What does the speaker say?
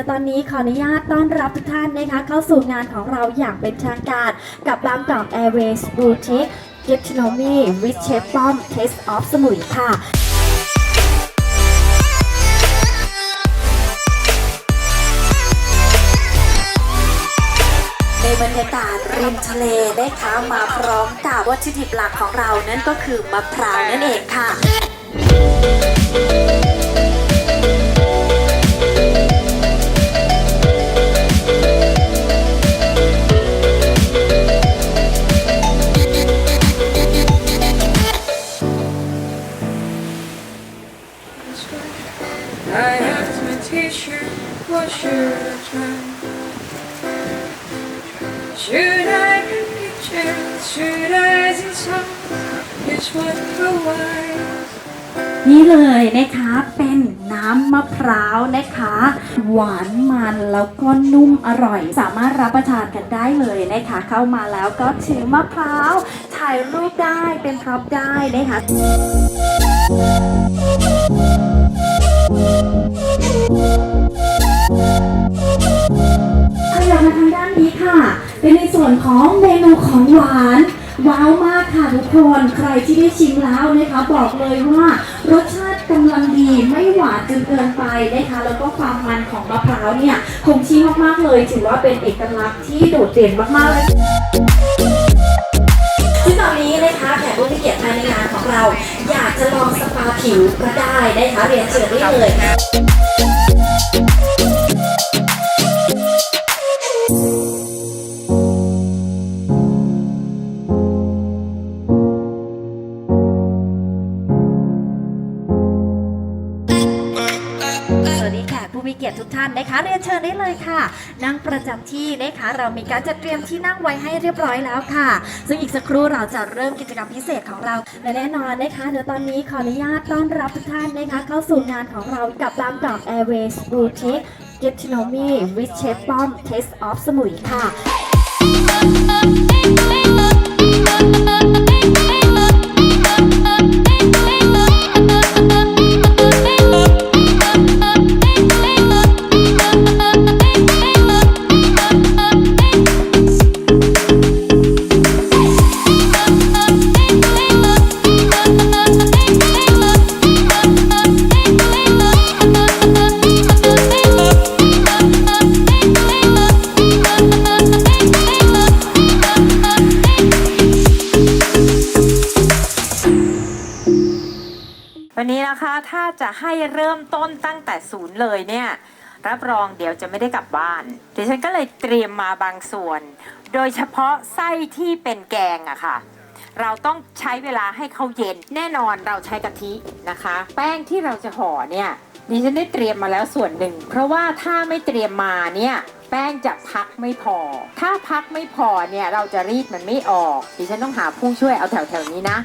ดี๋ยวตอนนี้ขออนุญาตต้อนรับทุกท่านนะคะ เข้าสู่งานของเราอย่างเป็นทางการ กับบางกอก Airways Boutique Gastronomy with Chef ป้อม Taste of สมุยค่ะในบรรยากาศริมทะเลนะคะมาพร้อมกับวัตถุดิบหลักของเรานั่นก็คือมะพร้าวนั่นเองค่ะ I have my t-shirt, what should I try? Should I get pictures, should I sing songs? It's what for wise นี่เลยนะคะเป็นน้ำมะพร้าวนะคะ หวานมันแล้วก็นุ่มอร่อย สามารถรับประทานกันได้เลยนะคะ เข้ามาแล้วก็ถือมะพร้าว ถ่ายรูปได้เป็นพร็อพได้นะคะ ขยับมาทางด้านนี้ค่ะ เป็นในส่วนของเมนูของหวาน ว้าวมากค่ะทุกคน ใครที่ได้ชิมแล้วนะคะ บอกเลยว่ารสชาติกำลังดีไม่หวานจนเกินไปนะคะ แล้วก็ความมันของมะพร้าวเนี่ยคงชี้มากๆเลย ถือว่าเป็นเอกลักษณ์ที่โดดเด่นมากๆเลยซึ่งตอนนี้นะคะแขกผู้มีเกียรติภายในงานของเรา อยากจะลองสปาผิวก็ได้นะคะเรียนเชิญได้เลยส เกียรติทุกท่านนะคะ เรียนเชิญได้เลยค่ะ นั่งประจำที่นะคะ เรามีการจัดเตรียมที่นั่งไว้ให้เรียบร้อยแล้วค่ะ ซึ่งอีกสักครู่เราจะเริ่มกิจกรรมพิเศษของเราและแน่นอนนะคะเดี๋ยวตอนนี้ขออนุญาตต้อนรับทุกท่านนะคะ เข้าสู่งานของเรากับบางกอก Airways Boutique Get to know me with Chef ป้อม Taste of สมุยค่ะ วันนี้นะคะถ้าจะให้เริ่มต้นตั้งแต่ศูนย์เลยเนี่ยรับรองเดี๋ยวจะไม่ได้กลับบ้านดิฉันก็เลยเตรียมมาบางส่วน โดยเฉพาะไส้ที่เป็นแกงอะค่ะ เราต้องใช้เวลาให้เขาเย็น แน่นอนเราใช้กะทินะคะ แป้งที่เราจะห่อเนี่ยดิฉันได้เตรียมมาแล้วส่วนหนึ่ง เพราะว่าถ้าไม่เตรียมมาเนี่ยแป้งจะพักไม่พอ ถ้าพักไม่พอเนี่ยเราจะรีดมันไม่ออก ดิฉันต้องหาผู้ช่วยเอาแถวๆนี้นะ